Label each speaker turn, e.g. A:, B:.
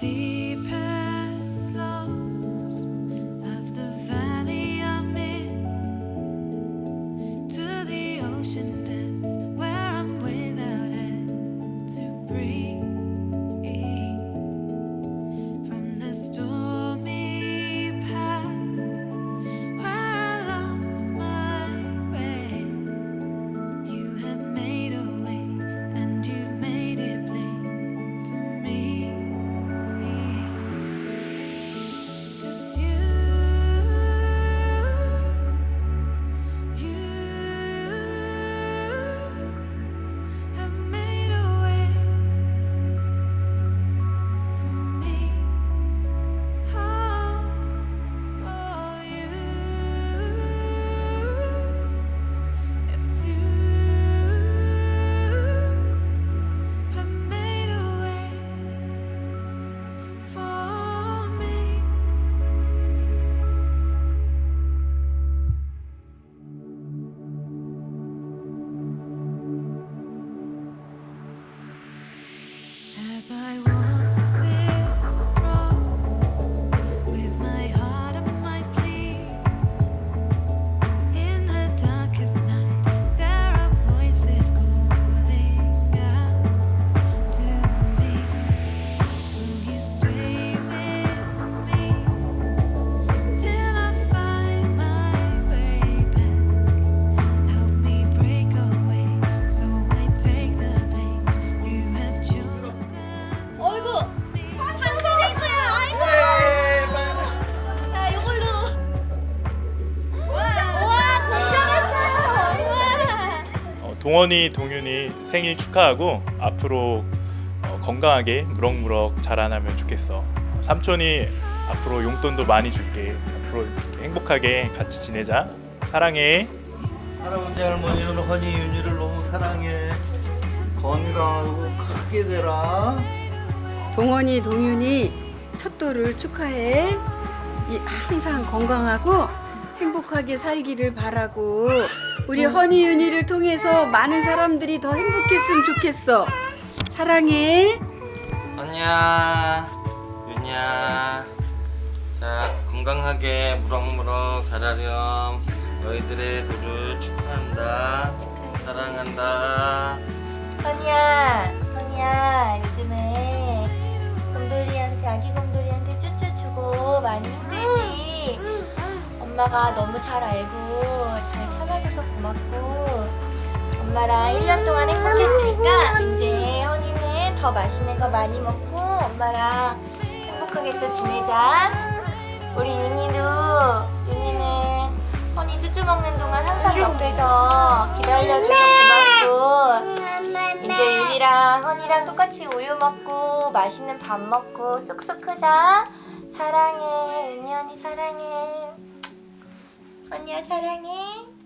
A: see. 동원이 동윤이 생일 축하하고 앞으로 어, 건강하게 무럭무럭 자라나면 좋겠어. 어, 삼촌이 앞으로 용돈도 많이 줄게. 앞으로 이렇게 행복하게 같이 지내자. 사랑해.
B: 할아버지 할머니는 허니 윤희를 너무 사랑해. 건강하고 크게 되라.
C: 동원이 동윤이 첫 돌을 축하해. 이 항상 건강하고 행복하게 살기를 바라고 우리 허니 윤희를 통해서 많은 사람들이 더 행복했으면 좋겠어. 사랑해.
B: 언니야, 윤희야. 자, 건강하게 무럭무럭 자라렴. 너희들의 도를 축하한다. 사랑한다.
D: 엄마가 너무 잘 알고 잘 참아줘서 고맙고 엄마랑 1년 동안 행복했으니까 이제 허니는 더 맛있는 거 많이 먹고 엄마랑 행복하게 또 지내자 우리 윤희도 윤희는 허니 쭈쭈 먹는 동안 항상 옆에서 기다려줘서 고맙고 이제 윤이랑 헌이랑 똑같이 우유 먹고 맛있는 밥 먹고 쑥쑥 크자. 사랑해. 언니 사랑해. 언니야 사랑해.